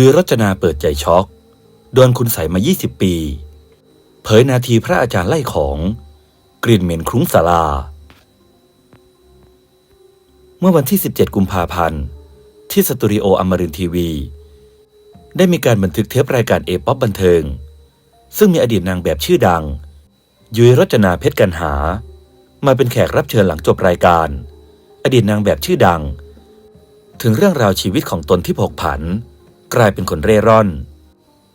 ยุยรจนาเปิดใจช็อกโดนคุณใสมา 20 ปี เผยนาทีพระอาจารย์ไล่ของ กลิ่นเหม็นคลุ้งศาลา เมื่อวันที่ 17 กุมภาพันธ์ ที่สตูดิโออมรินทีวี ได้มีการบันทึกเทปรายการเอป๊อปบันเทิง ซึ่งมีอดีตนางแบบชื่อดัง ยุยรจนาเพชรกันหา มาเป็นแขกรับเชิญหลังจบรายการ อดีตนางแบบชื่อดัง ถึงเรื่องราวชีวิตของตนที่ผกผัน กลายเป็นคนเร่ร่อน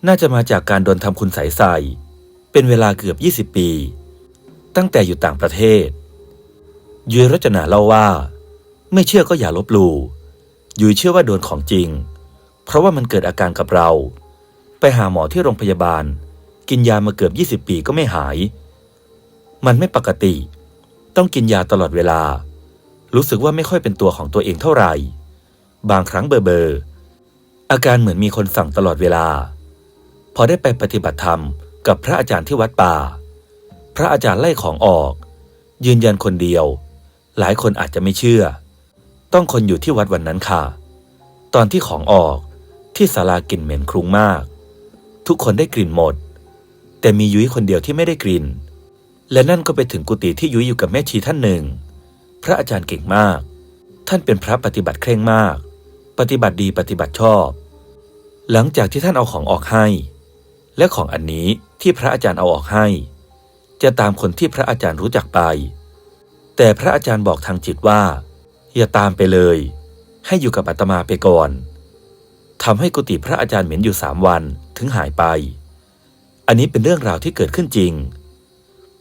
น่าจะมาจากการโดนทำคุณใสใส่เป็นเวลาเกือบ 20 ปี ตั้งแต่อยู่ต่างประเทศ ยุยรจนาเล่าว่า ไม่เชื่อก็อย่าลบหลู่ยุยเชื่อว่าโดนของจริง เพราะว่ามันเกิดอาการกับเรา ไปหาหมอที่โรงพยาบาล กินยามาเกือบ 20 ปีก็ไม่หาย มันไม่ปกติ ต้องกินยาตลอดเวลา รู้สึกว่าไม่ค่อยเป็นตัวของตัวเองเท่าไหร่ บางครั้งเบอร์เบอร์ อาการเหมือนมีคนสั่งตลอดเวลา พอได้ไปปฏิบัติธรรมกับพระอาจารย์ที่วัดป่า พระอาจารย์ไล่ของออก ยืนยันคนเดียว หลายคนอาจจะไม่เชื่อ ต้องคนอยู่ที่วัดวันนั้นค่ะ ตอนที่ของออกที่ศาลากลิ่นเหม็นคลุ้งมาก ทุกคนได้กลิ่นหมด แต่มียุ้ยคนเดียวที่ไม่ได้กลิ่น และนั่นก็ไปถึงกุฏิที่ยุ้ยอยู่กับแม่ชีท่านหนึ่ง พระอาจารย์เก่งมาก ท่านเป็นพระปฏิบัติเคร่งมาก ปฏิบัติดีปฏิบัติชอบ หลังจากที่ท่านเอาของออกให้ และของอันนี้ที่พระอาจารย์เอาออกให้ จะตามคนที่พระอาจารย์รู้จักไป แต่พระอาจารย์บอกทางจิตว่า อย่าตามไปเลย ให้อยู่กับอาตมาไปก่อนทำให้กุฏิพระอาจารย์เหม็นอยู่สามวันถึงหายไป อันนี้เป็นเรื่องราวที่เกิดขึ้นจริง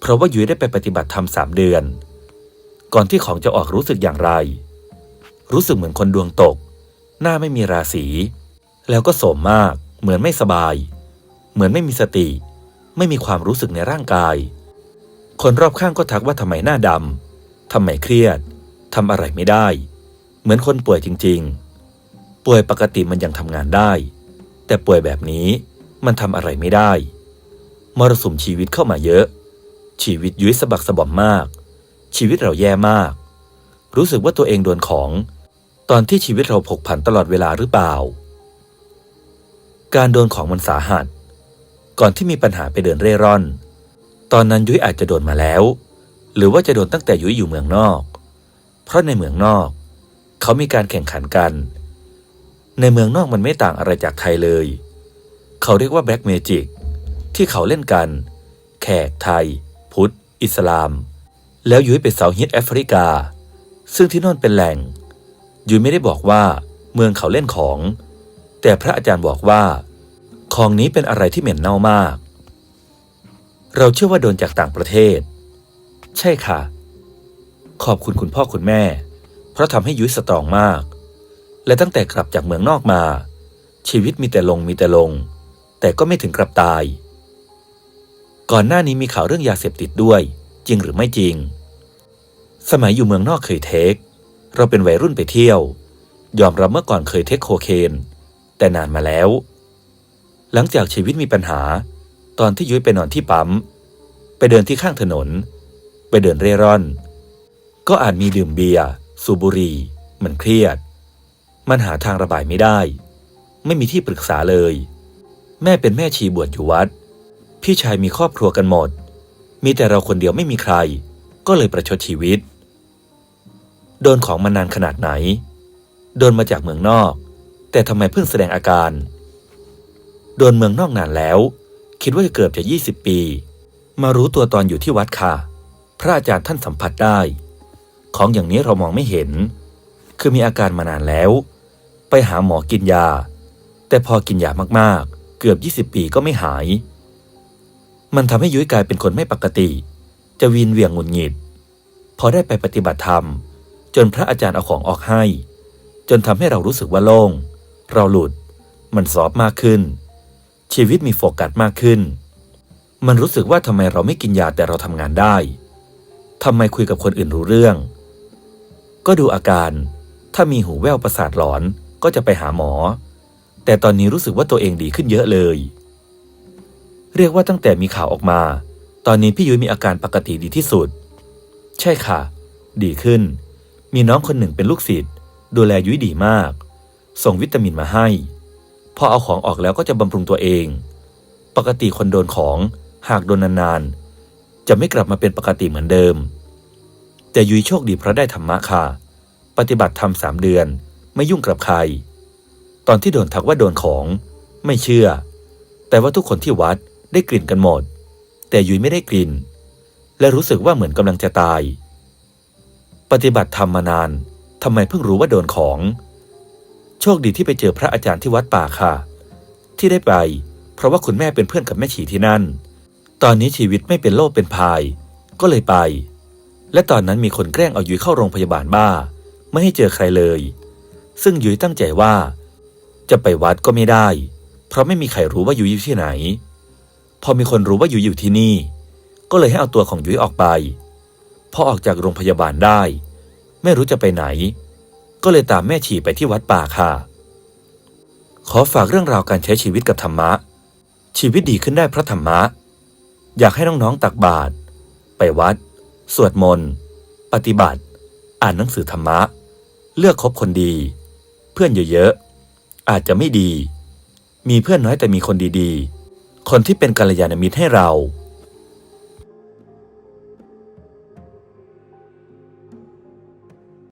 เพราะว่ายุ้ยได้ไปปฏิบัติธรรมสามเดือน ก่อนที่ของจะออกรู้สึกอย่างไร รู้สึกเหมือนคนดวงตก หน้าไม่มีราศี แล้วก็โสมมาก เหมือนไม่สบาย เหมือนไม่มีสติ ไม่มีความรู้สึกในร่างกาย คนรอบข้างก็ทักว่าทำไมหน้าดำทำไมเครียดทำอะไรไม่ได้ เหมือนคนป่วยจริง ๆ ป่วยปกติมันยังทำงานได้ แต่ป่วยแบบนี้มันทำอะไรไม่ได้มรสุมชีวิตเข้ามาเยอะ ชีวิตยุ้ยสะบักสะบอมมาก ชีวิตเราแย่มาก รู้สึกว่าตัวเองโดนของ ตอนที่ชีวิตเราผกผันตลอดเวลาหรือเปล่า การโดนของมันสาหัส ก่อนที่มีปัญหาไปเดินเร่ร่อน ตอนนั้นยุ้ยอาจจะโดนมาแล้ว หรือว่าจะโดนตั้งแต่ยุ้ยอยู่เมืองนอก เพราะในเมืองนอก เขามีการแข่งขันกัน ในเมืองนอกมันไม่ต่างอะไรจากไทยเลย เขาเรียกว่าแบล็กเมจิกที่เขาเล่นกัน แขกไทย พุทธ อิสลาม แล้วยุ้ยไปเซาท์ฮิตแอฟริกา ซึ่งที่นั่นเป็นแหล่ง ยุ้ยไม่ได้บอกว่าเมืองเขาเล่นของ แต่พระอาจารย์บอกว่า ของนี้เป็นอะไรที่เหม็นเน่ามาก เราเชื่อว่าโดนจากต่างประเทศ ใช่ค่ะ ขอบคุณคุณพ่อคุณแม่ เพราะทำให้ยุ้ยสตรองมาก และตั้งแต่กลับจากเมืองนอกมา ชีวิตมีแต่ลงมีแต่ลง แต่ก็ไม่ถึงกลับตาย ก่อนหน้านี้มีข่าวเรื่องยาเสพติดด้วย จริงหรือไม่จริง สมัยอยู่เมืองนอกเคยเทค เราเป็นวัยรุ่นไปเที่ยว ยอมรับเมื่อก่อนเคยเทคโคเคน แต่นานมาแล้ว หลังจากชีวิตมีปัญหา ตอนที่ยุ้ยไปนอนที่ปั๊ม ไปเดินที่ข้างถนน ไปเดินเร่ร่อน ก็อาจมีดื่มเบียร์สูบบุหรี่ มันเครียด มันหาทางระบายไม่ได้ ไม่มีที่ปรึกษาเลย แม่เป็นแม่ชีบวชอยู่วัด พี่ชายมีครอบครัวกันหมด มีแต่เราคนเดียวไม่มีใคร ก็เลยประชดชีวิต โดนของมานานขนาดไหน โดนมาจากเมืองนอก แต่ทำไมเพิ่งแสดงอาการ โดนเมืองนอกนานแล้ว คิดว่าจะเกือบจะยี่สิบปี มารู้ตัวตอนอยู่ที่วัดค่ะ พระอาจารย์ท่านสัมผัสได้ ของอย่างนี้เรามองไม่เห็น คือมีอาการมานานแล้ว ไปหาหมอกินยา แต่พอกินยามากๆ เกือบ 20 ปีก็ไม่หาย มันทำให้ยุ้ยกลายเป็นคนไม่ปกติ จะวีนเวียงหงุดหงิด พอได้ไปปฏิบัติธรรม จนพระอาจารย์เอาของออกให้ จนทำให้เรารู้สึกว่าโล่ง เราหลุด มันซอฟมากขึ้น ชีวิตมีโฟกัสมากขึ้น มันรู้สึกว่าทำไมเราไม่กินยาแต่เราทำงานได้ทำไมคุยกับคนอื่นรู้เรื่อง ก็ดูอาการ ถ้ามีหูแว่วประสาทหลอนก็จะไปหาหมอ แต่ตอนนี้รู้สึกว่าตัวเองดีขึ้นเยอะเลย เรียกว่าตั้งแต่มีข่าวออกมา ตอนนี้พี่ยุ้ยมีอาการปกติดีที่สุด ใช่ค่ะ ดีขึ้น มีน้องคนหนึ่งเป็นลูกศิษย์ดูแลยุ้ยดีมาก ส่งวิตามินมาให้ พอเอาของออกแล้วก็จะบำรุงตัวเอง ปกติคนโดนของหากโดนนานๆ จะไม่กลับมาเป็นปกติเหมือนเดิม แต่ยุ้ยโชคดีเพราะได้ธรรมะค่ะ ปฏิบัติธรรมสามเดือน ไม่ยุ่งกับใคร ตอนที่โดนทักว่าโดนของ ไม่เชื่อ แต่ว่าทุกคนที่วัดได้กลิ่นกันหมด แต่ยุ้ยไม่ได้กลิ่น และรู้สึกว่าเหมือนกำลังจะตาย ปฏิบัติธรรมมานานทำไมเพิ่งรู้ว่าโดนของ โชคดีที่ไปเจอพระอาจารย์ที่วัดป่าค่ะ ที่ได้ไป เพราะว่าคุณแม่เป็นเพื่อนกับแม่ชีที่นั่น ตอนนี้ชีวิตไม่เป็นโรคเป็นพาย ก็เลยไป และตอนนั้นมีคนแกล้งเอายุ้ยเข้าโรงพยาบาลบ้า ไม่ให้เจอใครเลย ซึ่งยุ้ยตั้งใจว่า จะไปวัดก็ไม่ได้ เพราะไม่มีใครรู้ว่ายุ้ยอยู่ที่ไหน พอมีคนรู้ว่ายุ้ยอยู่ที่นี่ ก็เลยให้เอาตัวของยุ้ยออกไป พอออกจากโรงพยาบาลได้ ไม่รู้จะไปไหน ก็เลยตามแม่ชีไปที่วัดป่าค่ะ ขอฝากเรื่องราวการใช้ชีวิตกับธรรมะ ชีวิตดีขึ้นได้เพราะธรรมะ อยากให้น้องๆตักบาตรไปวัด สวดมนต์ ปฏิบัติ อ่านหนังสือธรรมะ เลือกคบคนดี เพื่อนเยอะๆ อาจจะไม่ดี มีเพื่อนน้อยแต่มีคนดีๆ คนที่เป็นกัลยาณมิตรให้เรา